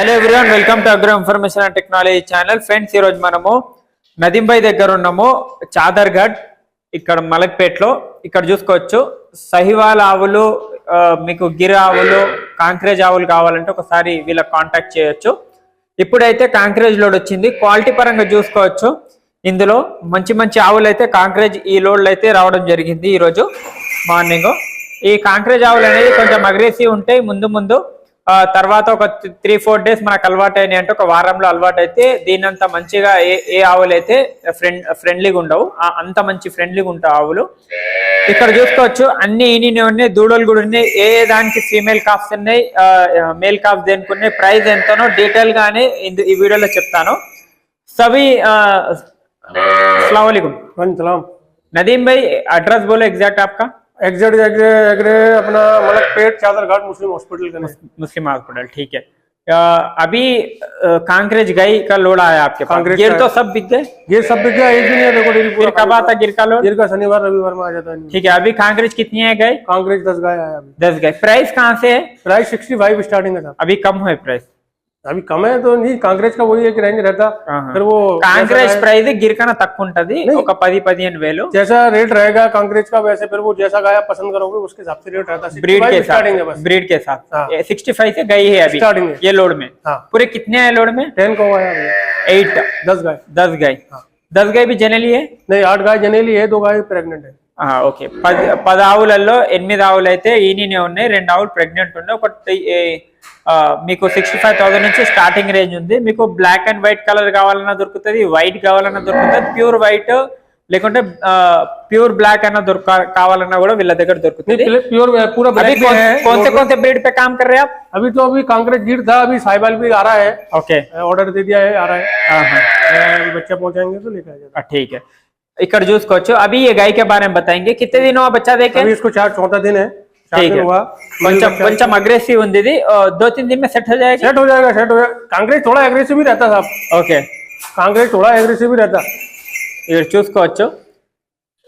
Hello everyone welcome to agro information and technology channel friends ఈరోజు మనము నదింబై దగ్గర ఉన్నాము చాదర్గఢ్ ఇక్కడ మలక్పేట్లో. ఇక్కడ చూసుకోవచ్చు సహివాల్ ఆవులు మీకు గిర్ ఆవులు కాంక్రేజ్ ఆవులు కావాలంటే ఒకసారి వీళ్ళకి కాంటాక్ట్ చేయొచ్చు. ఇప్పుడైతే కాంక్రేజ్ లోడ్ వచ్చింది క్వాలిటీ పరంగా చూసుకోవచ్చు. ఇందులో మంచి మంచి ఆవులు అయితే కాంక్రేజ్ ఈ లోడ్లు అయితే రావడం జరిగింది ఈరోజు మార్నింగ్. ఈ కాంక్రేజ్ ఆవులు అనేది కొంచెం అగ్రెసివ్ ఉంటాయి ముందు ముందు తర్వాత ఒక త్రీ ఫోర్ డేస్ మనకు అలవాటు అయినాయి అంటే ఒక వారంలో అలవాటు అయితే అంత మంచిగా ఏ ఏ ఆవులు అయితే ఫ్రెండ్ ఫ్రెండ్లీగా ఉండవు. అంత మంచి ఫ్రెండ్లీగా ఉంటావు ఆవులు. ఇక్కడ చూసుకోవచ్చు అన్ని ఈనిని ఉన్నాయి దూడలు కూడా ఉన్నాయి. ఏ దానికి ఫీమేల్ కాఫ్స్ ఉన్నాయి మేల్ కాఫ్ దేనికి ఉన్నాయి ప్రైస్ ఎంతనో డీటెయిల్ గానే ఈ వీడియోలో చెప్తాను. సవి అస్సలం నదీం భాయ్ అడ్రస్ బోలో ఎగ్జాక్ట్ ఆప్కా एग्जैक्ट आपका एग्रे अपना मतलब पेट चादर घाट मुस्लिम हॉस्पिटल के मुस्लिम हॉस्पिटल ठीक है। अभी कांकरेज गाय का लोड आया आपके पास। गिर तो सब बिक गए? ये सब बिक गया एक दिन ये देखो डेली पूरा कब आता गिर का लोड? गिर का शनिवार रविवार में आ जाता है। ठीक है अभी कांकरेज कितनी है गए कांग्रेस दस गाय आया दस गए प्राइस कहाँ से है? प्राइस सिक्सटी फाइव स्टार्टिंग है अभी कम है प्राइस अभी कम है तो नहीं कांग्रेस का वही एक रेंज रहता हाँ। फिर वो కాంగ్రెస్ जैसा ప్రైస్ గిరికన తక్కువ ఉంటది ఒక పది పదిహేను వేలు जैसा रेट रहेगा कांग्रेस का वैसे फिर वो जैसा गाय आप पसंद करोगे उसके हिसाब से रेट रहता है ब्रीड के 65 स्टार्टिंग है साथ बस ब्रीड के साथ हाँ। सिक्सटी फाइव से गई है अभी स्टार्टिंग है ये लोड में हाँ पूरे कितने हैं लोड में टेन को आया अभी एट दस गाय दस गए हाँ। दस गए भी जनरली है नहीं आठ गाय जनेली है दो गाय प्रेग्नेंट है ఆ, ఓకే పది పది ఆవులలో ఎనిమిది ఆవులు అయితే ఈనీనే ఉన్నాయి రెండు ఆవులు ప్రెగ్నెంట్ ఉన్నాయి ఒకటి ఏ, ఆ, మీకు సిక్స్టీ ఫైవ్ థౌసండ్ నుంచి స్టార్టింగ్ రేంజ్ ఉంది. మీకు బ్లాక్ అండ్ వైట్ కలర్ కావాలన్నా దొరుకుతుంది వైట్ కావాలన్నా దొరుకుతుంది वील వైట్ पूरा कौन से कौन से ब्रीड पे काम कर रहे हैं आप अभी तो अभी कांग्रेस गिर था अभी साहिबाल भी आ रहा है ओके ऑर्डर दे दिया है आ रहा है बच्चा पहुंचाएँगे तो लेकर आ जाएगा ठीक है ఇక్కడ చూసుకోవచ్చు अभी ये गाय के बारे में बताएँगे कितने दिनों बच्चा देखे अभी इसको चार चौथा दिन है ठीक दिन है हुआ కొంచెం కొంచెం అగ్రెసివ్ ఉంది ఇది ఆ, दो तीन दिन में सेट हो जाएगा सेट हो जाएगा सेट हो जाएगा कांग्रेस थोड़ा एग्रेसिव भी रहता साहब ఓకే कांग्रेस थोड़ा एग्रेसिव भी रहता ఇక్కడ చూసుకోవచ్చు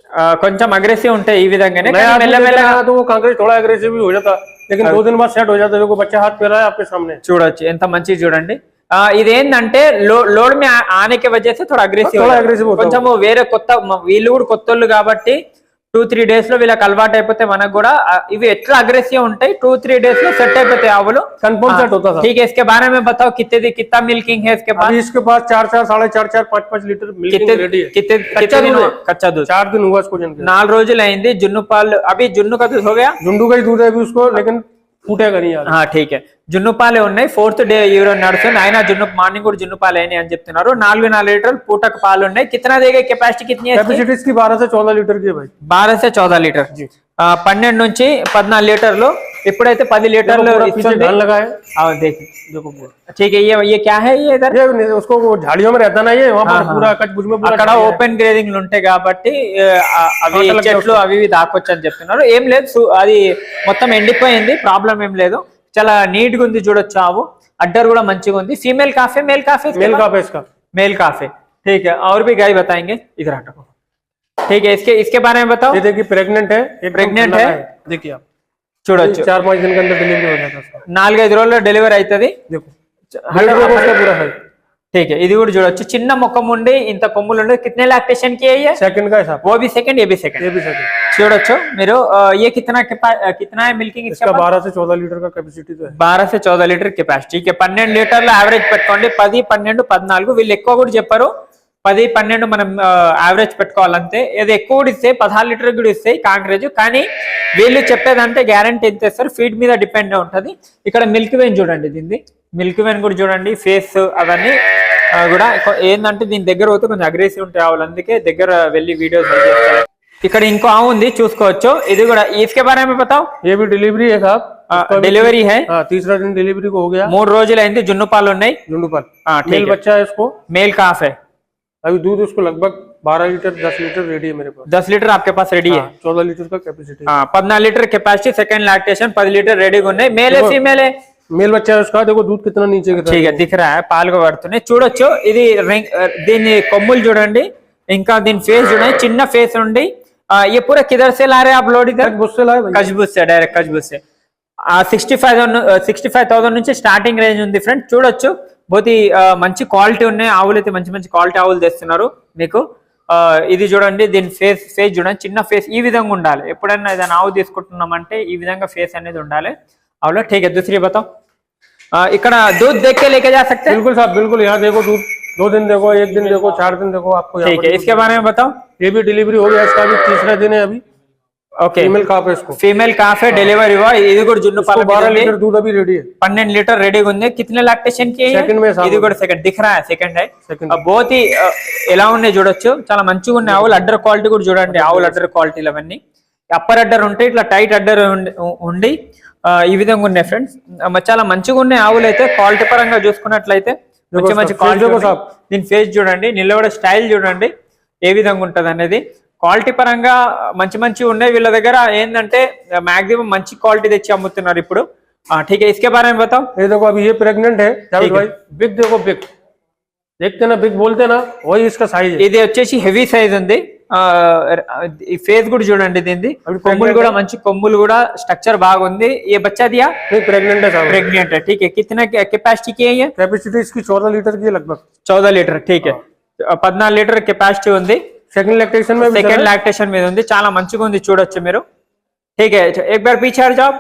ఆ, కొంచెం అగ్రెసివ్ ఉంటాయి ఈ విధంగానే नया కానీ आदमी మెల్లమెల్లగా देखा तो वो कांग्रेस थोड़ा एग्रेसिव भी हो जाता लेकिन दो दिन बाद सेट हो जाता देखो बच्चा हाथ पे रहा है आपके सामने చూడొచ్చు ఎంత మంచిగా చూడండి ఆ, ఇదేంటంటే లో లోడ్ మీ ఆనకే వజేస్తే థోడా అగ్రెసివ్ थोड़ा aggressive होता కొంచెం వేరే కొత్త మ- వీళ్ళు కూడా కొత్తోళ్ళు కాబట్టి టూ త్రీ డేస్ లో వీళ్ళకి అలవాటు అయిపోతే మనకు కూడా ఆ, ఇవి ఎట్లా అగ్రెసివ్ ఉంటాయి టూ త్రీ డేస్ లో సెట్ అయిపోతాయి ఆవులు कंफर्म सेट होता था ठीक है इसके बारे में बताओ कितने दी- कितना मिल्किंग है इसके पास अभी इसके पास चार चार साढ़े चार चार पाँच पाँच लीटर मिल्किंग कितने रेडी है कितने कच्चा कितने दिन दूध हुआ? है। कच्चा दूध चार दिन हुआ इसको जन के నాలుగు రోజులు అయింది జున్ను పాలు అవి జున్ను का दूध हो गया झुंडू का ही दूध है अभी उसको लेकिन పూటేగా ఠీకే జున్నుపాలే ఉన్నాయి ఫోర్త్ డే యూరో నడుస్తుంది ఆయన జున్ను మార్నింగ్ కూడా జున్నుపాలే అయినాయి అని చెప్తున్నారు నాలుగు నాలుగు లీటర్ పూటకు పాలు ఉన్నాయి కితనా దేగే కెపాసిటీ కితనీ कैपेसिटी इसकी बारह से चौदह लीटर की है भाई बारह से चौदह लीटर जी పన్నెండు నుంచి పద్నాలుగు లీటర్లు ఇప్పుడైతే పది లీటర్లు पूरा पीछे ఇస్తుంది धान लगा है అవును, देख देखो पूरा ठीक है ये ये क्या है ये इधर ये नहीं, उसको वो झाड़ियों में रहता ना ये वहाँ पर पूरा कच बुझ में पूरा అక్కడ झाड़ी है। ఓపెన్ గ్రేడింగ్లు ఉంటాయి కాబట్టి ఆ, అవి తోటలకు చెట్లు అవి ఇవి దాకొచ్చు అని చెప్తున్నారు ఏం లేదు సు- అది మొత్తం ఎండిపోయింది ప్రాబ్లం ఏం లేదు చాలా నీట్ గా ఉంది చూడొచ్చు ఆవు అడ్డర్ కూడా మంచిగా ఉంది female calf male calf male का है इसका मेल काफे ठीक है और भी गाय बताएंगे इधर हटो ठीक है इसके इसके बारे में बताओ। ये देखिए प्रेग्नेंट है प्रेग्नेंट है? देखिए आप। చూడొచ్చు। చార్ పాంచ్ దిన కంటే డెలివరీ నాలుగైదు రోజుల్లో డెలివరీ అవుతుంది। ठीक है ఇది కూడా చూడొచ్చు. చిన్న ముఖం ఉండి ఇంత కొమ్ములు ఉండి కితనే లాక్టేషన్కి అయ్యే? సెకండ్ కా సార్. वो भी सेकंड ये भी सेकंड ये చూడొచ్చు. మీరు ये कितना कितना है మిల్కింగ్ इसका 12 से 14 లీటర్ కా కెపాసిటీ తో 12 से 14 లీటర్ కెపాసిటీ కే 12 లీటర్ల యావరేజ్ పెట్టుకోండి. 10 12 14 వీళ్ళు ఎక్కువ కూడా చెప్పారు. పది పన్నెండు మనం యావరేజ్ పెట్టుకోవాలంతే ఏది ఎక్కువ కూడా ఇస్తే పదహారు లీటర్ కూడా ఇస్తాయి కాంక్రేజ్ కానీ వీళ్ళు చెప్పేదంటే గ్యారంటీ ఎంత ఇస్తారు ఫీడ్ మీద డిపెండ్ ఉంటది ఇక్కడ మిల్క్ వెన్ చూడండి దీన్ని మిల్క్ వెన్ కూడా చూడండి ఫేస్ అవన్నీ ఆ, కూడా కొ- ఏంటంటే దీని దగ్గర పోతే కొంచెం అగ్రెసివ్ ఉంటాయి ఆవులు అందుకే దగ్గర వెళ్ళి వీడియోస్ ఇక్కడ ఇంకో ఆవు ఉంది చూసుకోవచ్చు ఇది కూడా इसके बारे में बताओ ये भी डिलीवरी है साहब उसका भी- డెలివరీ है हाँ तीसरा दिन डिलीवरी को हो गया మూడు రోజులు అయింది జున్ను పాలు ఉన్నాయి झुंडूपाल हाँ, ठीक मेल है। बच्चा है इसको मेल काफ है अभी दूध उसको लगभग बारह लीटर दस लीटर रेडी है मेरे पास दस लीटर आपके पास రెడీ है चौदह लीटर का कैपेसिटी हाँ, పద్నాలుగు లీటర్ కెపాసిటీ సెకండ్ లాక్టేషన్ పది లీటర్ రెడీగా ఉన్నాయి మేలే ఫీమేలే मेल बच्चा है उसका देखो दूध कितना नीचे गिरता है ठीक है दिख रहा है పాలు పడుతున్నాయి చూడొచ్చు ఇది ring- దీని కొమ్ములు చూడండి ఇంకా దీని ఫేస్ చూడండి చిన్న ఫేస్ ఉండి ఆ, ये पूरा किधर से ला रहे हैं आप लोड इधर गुस्से लाए भाई कजबूज से डायरेक्ट कजबूज से sixty five sixty five thousand నుంచి స్టార్టింగ్ రేంజ్ ఉంది ఫ్రెండ్ చూడొచ్చు బోతి మంచి క్వాలిటీ ఉన్నాయి ఆవులు అయితే మంచి మంచి క్వాలిటీ ఆవులు తెస్తున్నారు మీకు ఆ, ఇది చూడండి దీని ఫేస్ ఫేస్ చూడండి చిన్న ఫేస్ ఈ విధంగా ఉండాలి ఎప్పుడైనా ఏదైనా ఆవు తీసుకుంటున్నామంటే ఈ విధంగా ఫేస్ అనేది ఉండాలి ఆవులో ఠీక్ है दूसरी बताओ ఆ, ఇక్కడ दूध देख के लेके जा सकते हैं बिल्कुल साहब बिल्कुल यहाँ देखो दूध दो दिन देखो एक दिन देखो चार दिन देखो आपको यहाँ ठीक है इसके बारे में बताओ पर- ये भी डिलीवरी हो गया इसका भी तीसरा दिन है अभी ఓకే फीमेल काफ है इसको ఫీమేల్ కాఫే డెలివరీ ఇవ్వ ఇది కూడా జున్ను పాల बारह लीटर दूध अभी रेडी है పన్నెండు లీటర్ రెడీగా ఉంది కితనే లాక్టేషన్ కి Second में साहब। ఇది కూడా సెకండ్ దిఖ రా సెకండ్ है Second. బోతి ఎలా ఉన్నాయి చూడొచ్చు చాలా మంచిగా ఉన్నాయి ఆవులు అడ్డర్ క్వాలిటీ కూడా చూడండి ఆవులు అడ్డర్ క్వాలిటీలు అవన్నీ అప్పర్ అడ్డర్ ఉంటే ఇట్లా టైట్ అడ్డర్ ఉండి- ఉండి ఆ, ఈ విధంగా ఉన్నాయి ఫ్రెండ్స్ చాలా మంచిగా ఉన్నాయి ఆవులు అయితే క్వాలిటీ పరంగా చూసుకున్నట్లయితే మంచి మంచి face క్వాలిటీ देखो साहब। దీని ఫేస్ చూడండి నిలబడే స్టైల్ చూడండి ఏ విధంగా ఉంటది అనేది క్వాలిటీ పరంగా మంచి మంచి ఉన్నాయి వీళ్ళ దగ్గర ఏంటంటే మాక్సిమం మంచి క్వాలిటీ తెచ్చి అమ్ముతున్నారు ఇప్పుడు ఆ, ठीक है इसके बारे में बताओ ये देखो अभी ये प्रेग्नेंट है जावेद ठीक है। भाई बिग देखो बिग देखते ना बिग बोलते ना वही इसका साइज है ఇది వచ్చేసి హెవీ సైజ్ ఉంది ఆ, ఈ ఫేస్ కూడా చూడండి దీనిది అవి కొమ్ములు pregnant కూడా है? మంచి కొమ్ములు కూడా స్ట్రక్చర్ బాగుంది ఏ బచ్చా దియా नहीं प्रेग्नेंट है साहब प्रेग्नेंट है ठीक है कितना కెపాసిటీ की है ये कैपेसिटी इसकी चौदह लीटर की है लगभग చౌదా లీటర్ ठीक है పద్నాలుగు లీటర్ కెపాసిటీ ఉంది सेकंड लैक्टेशन में भी సెకండ్ चला है। లాక్టేషన్ మీద ఉంది చాలా మంచిగా ఉంది చూడొచ్చు మీరు ठीक है एक बार पीछे हट जाओ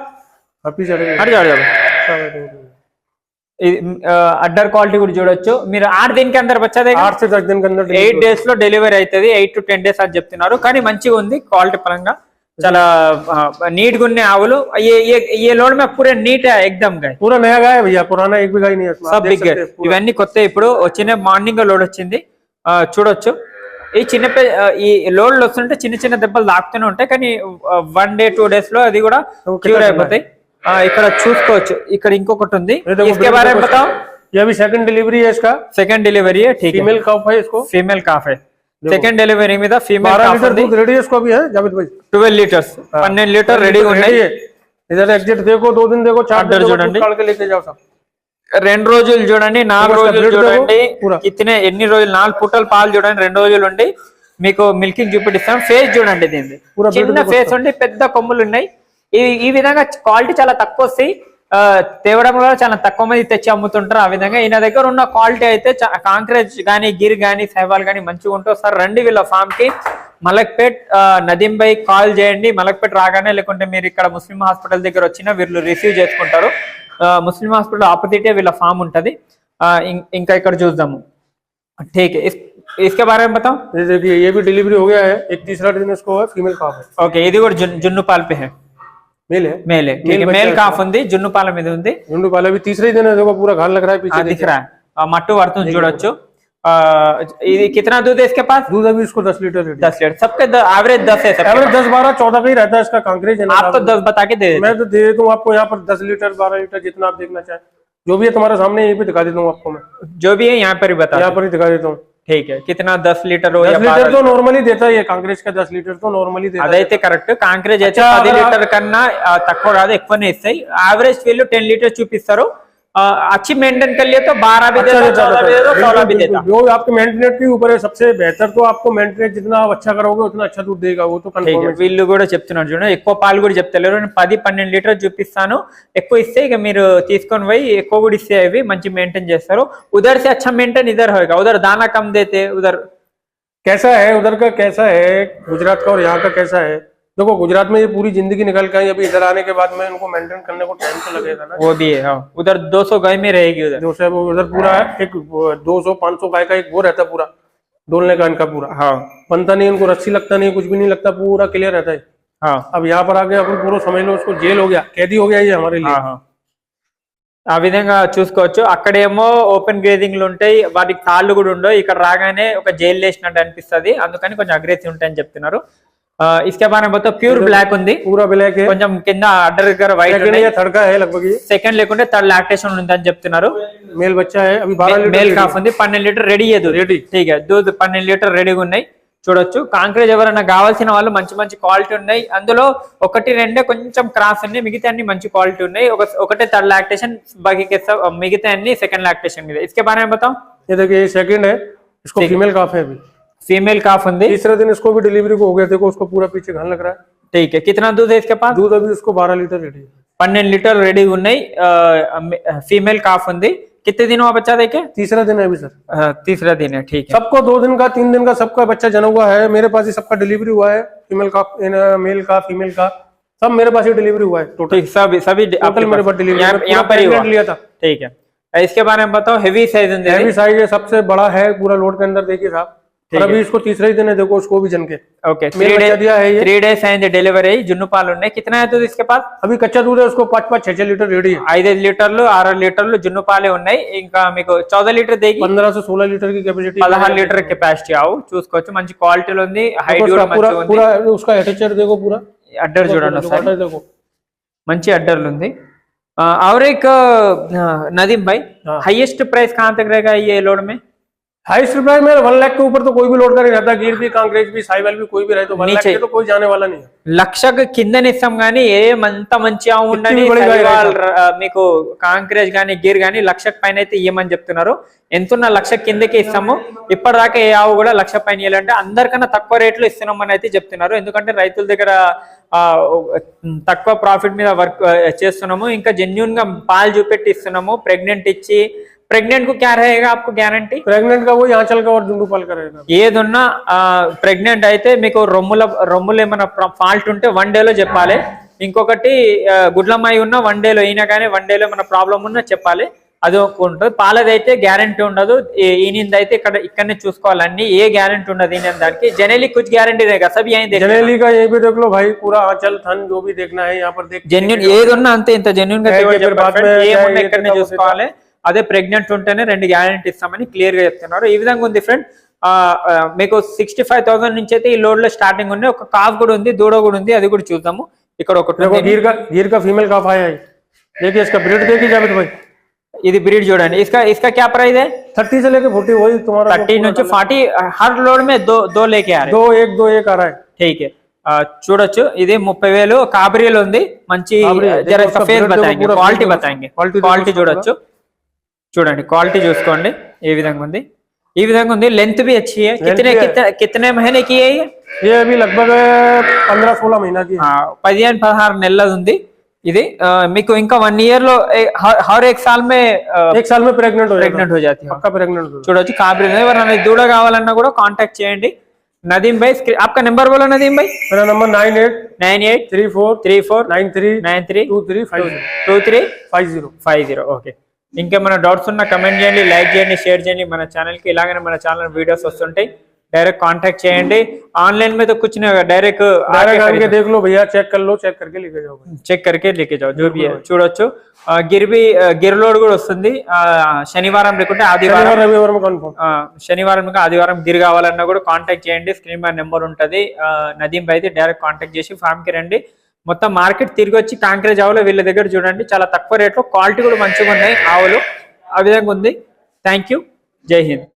अभी चढ़ेगा हट जाओ जाओ ఇది అడ్డర్ క్వాలిటీ కూడా చూడొచ్చు మీరు ఆరు దీనికి అందరు బచ్చా आठ से दस दिन के अंदर ఎయిట్ డేస్ లో డెలివరీ అవుతుంది ఎయిట్ టు టెన్ డేస్ అని చెప్తున్నారు కానీ మంచిగా ఉంది క్వాలిటీ పరంగా చాలా నీట్ గా ఉన్నాయి ఆవులు ये ये ये लोड में पूरे नीट है एकदम गए पूरा नया गाय है भैया पुराना एक भी गाय नहीं है इसमें। आप సబ్ देख బిగ్ सकते हैं, पूरा। ఇవన్నీ కొత్త ఇప్పుడు వచ్చిన మార్నింగ్ లోడ్ వచ్చింది ఆ, చూడొచ్చు ఈ చిన్న పే- ఆ, ఈ లోడ్లు వస్తుంటే చిన్న చిన్న దెబ్బలు తాకుతూనే ఉంటాయి కానీ వన్ డే టూ డేస్ లో అది కూడా ఓకే, క్యూర్ ఓకే. అయిపోతాయి ఆ, ఇక్కడ చూసుకోవచ్చు ఇక్కడ ఇంకొకటి ఉంది ये देखो, इसके बारे में देखो, बताओ ये अभी सेकंड डिलीवरी है इसका సెకండ్ డెలివరీ ठीक है फीमेल कप है इसको ఫీమేల్ కాఫే సెకండ్ డెలివరీ మీద ఫీమేల్ बारह కాఫ్ लीटर ఉంది दूध रेडी है इसको अभी है जावेद भाई ట్వెల్వ్ లీటర్స్ పన్నెండు లీటర్ రెడీగా ఉన్నాయి रेडी है इधर एग्जिट देखो दो दिन देखो चार दिन Order देखो చూడండి. दूध काट के लेके जाओ सब రెండు రోజులు చూడండి నాలుగు రోజులు చూడండి. ఇతనే ఎన్ని రోజులు నాలుగు పూటలు పాలు చూడండి రెండు రోజులు ఉండి మీకు మిల్కింగ్ చూపిస్తాం. ఫేస్ చూడండి దీన్ని. చిన్న ఫేస్ ఉండి పెద్ద కొమ్ములు ఉన్నాయి. ఈ ఈ విధంగా క్వాలిటీ చాలా తక్కువ వస్తాయి. తేవడం కూడా చాలా తక్కువ మంది తెచ్చి అమ్ముతుంటారు ఆ విధంగా. ఈయన దగ్గర ఉన్న క్వాలిటీ అయితే కాంక్రేజ్ గానీ గిర్ గానీ సైవాల్ గానీ మంచిగా ఉంటుంది సార్ రండి వీళ్ళ ఫామ్కి. మలక్పేట్ నదీం కాల్ చేయండి. మలక్పేట్ రాగానే లేకుంటే మీరు ఇక్కడ ముస్లిం హాస్పిటల్ దగ్గర వచ్చినా వీళ్ళు రిసీవ్ చేసుకుంటారు. ముస్లిం హాస్పిటల్ ఆపోజిటే వీళ్ళ ఫామ్ ఉంటది ఆ, ఇం- ఇంకా ఇక్కడ చూద్దాము ठीक है इस, इसके बारे में बताओ ये देखिए ये भी डिलीवरी हो गया है एक तीसरा दिन इसको है फीमेल काफ है ఓకే ఇది కూడా జున్ జున్ను పాల पे है मेल है మేలే Male మేల్ बच्चा కాఫ్ ఉంది జున్ను పాల మీద ఉంది झुंडू वाला भी तीसरे ही दिन है देखो पूरा घाल लग रहा है ఆ, पीछे దిఖ रहा है ఆ, మట్టు పడుతుంది చూడొచ్చు ఆ, ఇది कितना दूध है इसके पास दूध अभी इसको दस लीटर रेडी दस लीटर सबके एवरेज दस है सबके एवरेज दस बारह चौदह का ही रहता है इसका कांकरेज है ना आप तो दस बता के दे देते मैं तो दे देता हूँ आपको यहाँ पर दस लीटर बारह लीटर जितना आप देखना चाहें जो भी है तुम्हारे सामने यहीं पे दिखा देता हूँ आपको मैं जो भी है यहाँ पर ही बता यहाँ पर ही दिखा देता हूँ ठीक है कितना दस लीटर हो या दस लीटर तो नॉर्मली देता है ये कांग्रेस का दस लीटर तो नॉर्मली देता है అదైతే కరెక్ట్ కాంక్రీజ్ అయితే అచ్చా, పది అలా- లీటర్ కన్నా ఆ, తక్కువ రాదు ఎక్కువనే ఇస్తాయి యావరేజ్ వీళ్ళు టెన్ లీటర్ చూపిస్తారు ఆ, अच्छी मेंटेन कर लिए तो बारह भी अच्छा देता देता चौदह भी देता है सोलह भी बिल्कुल, देता बिल्कुल। जो आपके मेंटेनेंस के ऊपर है सबसे बेहतर तो आपको मेंटेनेंस जितना आप अच्छा करोगे उतना अच्छा दूध देगा वो तो ठीक कंफर्म है है వీళ్ళు కూడా చెప్తున్నారు చూడండి ఎక్కువ పాలు కూడా చెప్తలేరు నేను పది పన్నెండు లీటర్ చూపిస్తాను ఎక్కువ ఇస్తే ఇక మీరు తీసుకొని పోయి ఎక్కువ కూడా ఇస్తే అవి మంచి మెయింటైన్ చేస్తారు ఉదర్ से अच्छा मेंटेन इधर होगा उधर दाना कम देते उधर कैसा है उधर का कैसा है गुजरात का और यहाँ का कैसा है देखो गुजरात में ये पूरी जिंदगी निकल के आई अभी इधर आने के बाद में इनको मेंटेन करने को टाइम तो लगेगा ना वो भी है हाँ उधर 200 गाय में रहेगी उधर जो है वो उधर पूरा एक दो सौ पाँच सौ गाय का एक वो रहता है पूरा डोलने का इनका पूरा हाँ बनता नहीं इनको रस्सी लगता नहीं कुछ भी नहीं लगता पूरा क्लियर रहता है हाँ अब यहाँ पर आके अपन पूरा समझ लो उसको जेल हो गया कैदी हो गया ये हमारे लिए ఆహా. ఆ విధంగా చూసుకోవచ్చు అక్కడేమో ఓపెన్ గ్రేజింగ్లు ఉంటాయి వాటికి తాళ్ళు కూడా ఉండవు ఇక్కడ రాగానే ఒక జైలు వేసినట్టు అనిపిస్తది అందుకని కొంచెం అగ్రెసివ్ ఉంటాయని చెప్తున్నారు ఆ, ఇసుక బాగా మొత్తం ప్యూర్ బ్లాక్ ఉంది पूरा ब्लैक है కొంచెం కింద అడ్డర్ దగ్గర వైట్ सेकंड या थर्ड का है लगभग ये సెకండ్ లేకుంటే థర్డ్ లాక్టేషన్ ఉందని చెప్తున్నారు मेल बच्चा है अभी बारह लीटर మేల్ కాఫ్ ఉంది పన్నెండు లీటర్ రెడీ అయ్యేది Ready. ఠీక్ దూద్ పన్నెండు లీటర్ రెడీగా ఉన్నాయి చూడొచ్చు కాంక్రీజ్ ఎవరైనా కావాల్సిన వాళ్ళు మంచి మంచి క్వాలిటీ ఉన్నాయి అందులో ఒకటి రెండే కొంచెం క్రాస్ ఉన్నాయి మిగతా అన్ని మంచి క్వాలిటీ ఉన్నాయి ఒక ఒకటే థర్డ్ లాక్టేషన్ బాకీ के सब మిగతా అన్ని సెకండ్ లాక్టేషన్ మీద इसके बारे में बताओ ये देखिए ये सेकंड है इसको फीमेल काफ है अभी फीमेल काफ अंदे तीसरे दिन इसको भी डिलीवरी को हो गया देखो उसको पूरा पीछे घन लग रहा है। ठीक है कितना दूध है इसके पास? दूध अभी उसको बारह लीटर रेडी पन्ने लीटर रेडी उन्नई फीमेल काफ अंदे कितने दिन हुआ बच्चा देखे? तीसरा दिन है अभी सर। तीसरा दिन है ठीक है। सबको दो दिन का तीन दिन का सबका बच्चा जन हुआ है मेरे पास ही सबका डिलीवरी हुआ है फीमेल का मेल का फीमेल का सब मेरे पास ही डिलीवरी हुआ है टोटल सब सभी टोटल मेरे पास डिलीवरी यहाँ पर लिया था। ठीक है। इसके बारे में बताओ हेवी साइज़ हेवी साइज़ सबसे बड़ा है पूरा लोड के अंदर देखिए साहब। और अभी इसको तीसरा ही दिन है देखो उसको भी जन के ओके थ्री डेज है డెలివరీ జున్ను పాలు ఉన్నాయి కిतना है दूध इसके पास अभी कच्चा दूध है उसको पाँच पाँच छह छह लीटर रेडी है ఐదైదు లీటర్లు ఆరు లీటర్లు జున్ను పాలే ఉన్నాయి ఇంకా మీకు చౌదా లీటర్ దేగి पंद्रह से सोलह लीटर की कैपेसिटी పదహారు లీటర్ కెపాసిటీ ఆవు చూసుకోవచ్చు మంచి క్వాలిటీలో ఉంది హైట్ पूरा पूरा उसका एटेचर देखो पूरा అడ్డర్ చూడండి ఒకసారి మంచి అడ్డర్లు ఉంది और एक नदीम भाई हाईएस्ट प्राइस कहाँ तक रहेगा ये लोड में हाईएस्ट प्राइस में वन लाख के ऊपर तो कोई भी लोड का नहीं रहता गिर भी कांग्रेज भी साइवल भी कोई भी रहे तो वन लाख नीचे। के तो कोई जाने वाला नहीं है లక్షకు కిందన ఇస్తాం కానీ ఏమంత మంచిగా ఉండని ఇచ్చింది కూడా ఇలాగే సైవాల్, ఆ, మీకు కాంక్రేజ్ గానీ గిర్ గానీ లక్షకు పైన అయితే ఇవ్వమని చెప్తున్నారు ఎంతున్న లక్ష కిందకి ఇస్తాము ఇప్పటిదాకా ఏ ఆవు కూడా లక్ష పైన ఇవ్వాలంటే అందరికన్నా తక్కువ రేట్లో ఇస్తున్నామని అయితే చెప్తున్నారు ఎందుకంటే రైతుల దగ్గర ఆ, తక్కువ ప్రాఫిట్ మీద వర్క్ చేస్తున్నాము ఇంకా జెన్యున్ గా పాలు చూపెట్టి ఇస్తున్నాము ప్రెగ్నెంట్ ఇచ్చి प्रेग्नेंट को क्या रहेगा आपको గ్యారంటీ ప్రెగ్నెంట్గా పోయి ఆంచల్ కవర్ దుండు పాలు కరేనా ఏదున్నా ప్రెగ్నెంట్ అయితే మీకు రొమ్ముల రొమ్ములు ఏమైనా ఫాల్ట్ ఉంటే వన్ డేలో చెప్పాలి ఇంకొకటి గుడ్లమ్మాయి ఉన్నా వన్ డేలో అయినా కానీ వన్ డేలో ఏమైనా ప్రాబ్లం ఉన్నా చెప్పాలి అది ఉంటుంది పాలదైతే గ్యారంటీ ఉండదు ఈయనది అయితే ఇక్కడ ఇక్కడనే చూసుకోవాలన్నీ ఏ గ్యారంటీ ఉండదు ఈయన దానికి జనరली कुछ गारंटी देगा सब यहीं देख జనరలీ గా ఏ దేఖ్లో పూరా ఆంచల్ థన్ జో అంతే ఇంత జెన్యూన్గా ఇక్కడనే చూసుకోవాలి అదే ప్రెగ్నెంట్ ఉంటేనే రెండు గ్యారెంటీ ఇస్తామని క్లియర్గా చెప్తున్నారు. ఈ విధంగా ఉంది ఫ్రెండ్ మీకు సిక్స్టీ ఫైవ్ థౌసండ్ నుంచి అయితే ఈ లోడ్లో స్టార్టింగ్ ఉంది. ఒక కాఫ్ కూడా ఉంది దూడ కూడా ఉంది అది కూడా చూద్దాము. ఇక్కడ ఒకటి ఫీమేల్ కాఫ్ అయ్యాయి ఇది బ్రీడ్ చూడండి. इसका इसका क्या प्राइस థర్టీ थर्टी ఫోర్టీ लेके फोर्टी నుంచి ఫార్టీ హర్ లోడ్ మే దో దో లేకే ఆ దో ఏక్ దో ఏక్ ఆ చూడొచ్చు. ఇది ముప్పై వేలు. కాబరియల్ ఉంది. మంచి క్వాలిటీ బతాయి క్వాలిటీ క్వాలిటీ చూడొచ్చు. చూడండి క్వాలిటీ చూసుకోండి ఏ విధంగా ఉంది ఈ విధంగా ఉంది లెంత్ भी अच्छी है कितने भी है। कितने कितने महीने की है ये ये अभी लगभग पंद्रह सोलह महीना की है ఆ, పదిహేను పదహారు నెలలది ఉంది ఇది ఆ, మీకు ఇంకా వన్ ఇయర్ లో ఏ, హర్ హర్ एक साल में एक साल में प्रेग्नेंट हो जाएगा ప్రెగ్నెంట్ हो जाती है पक्का प्रेग्नेंट हो చూడొచ్చు కాబరి ఎవరైనా దూడ కావాలన్నా కూడా కాంటాక్ట్ చేయండి నదీం భాయ్ స్క్రీ- आपका नंबर बोलो नदीम भाई मेरा number nine eight nine eight three four three four nine three nine three two three five two three five zero five zero okay ఇంకేమైనా డౌట్స్ ఉన్నా కమెంట్ చేయండి లైక్ చేయండి షేర్ చేయండి మన ఛానల్ కి ఇలాగనే మన ఛానల్ వీడియోస్ వస్తుంటాయి డైరెక్ట్ కాంటాక్ట్ చేయండి ఆన్లైన్ మీద कुछ नहीं होगा डायरेक्ट डायरेक्ट आके देख लो भैया चेक कर लो चेक करके लेके जाओ చెక్ करके लेके जाओ जो भी है చూడొచ్చు ఆ, గిర్ బి ఆ, గిర్ లోడ్ కూడా వస్తుంది ఆ, శనివారం లేకుంటే ఆదివారం शनिवार रविवार में कन्फर्म ఆ, శనివారం ఇంకా ఆదివారం గిరి కావాలన్నా కూడా కాంటాక్ట్ చేయండి స్క్రీన్ మీద నెంబర్ ఉంటుంది నదీం అయితే డైరెక్ట్ కాంటాక్ట్ చేసి ఫామ్ కి రండి మొత్తం మార్కెట్ తిరిగి వచ్చి కాంక్రేజ్ ఆవులు వీళ్ళ దగ్గర చూడండి. చాలా తక్కువ రేట్లో క్వాలిటీ కూడా మంచిగా ఉన్నాయి ఆవులు. ఆ విధంగా ఉంది. థ్యాంక్ యూ జై హింద్.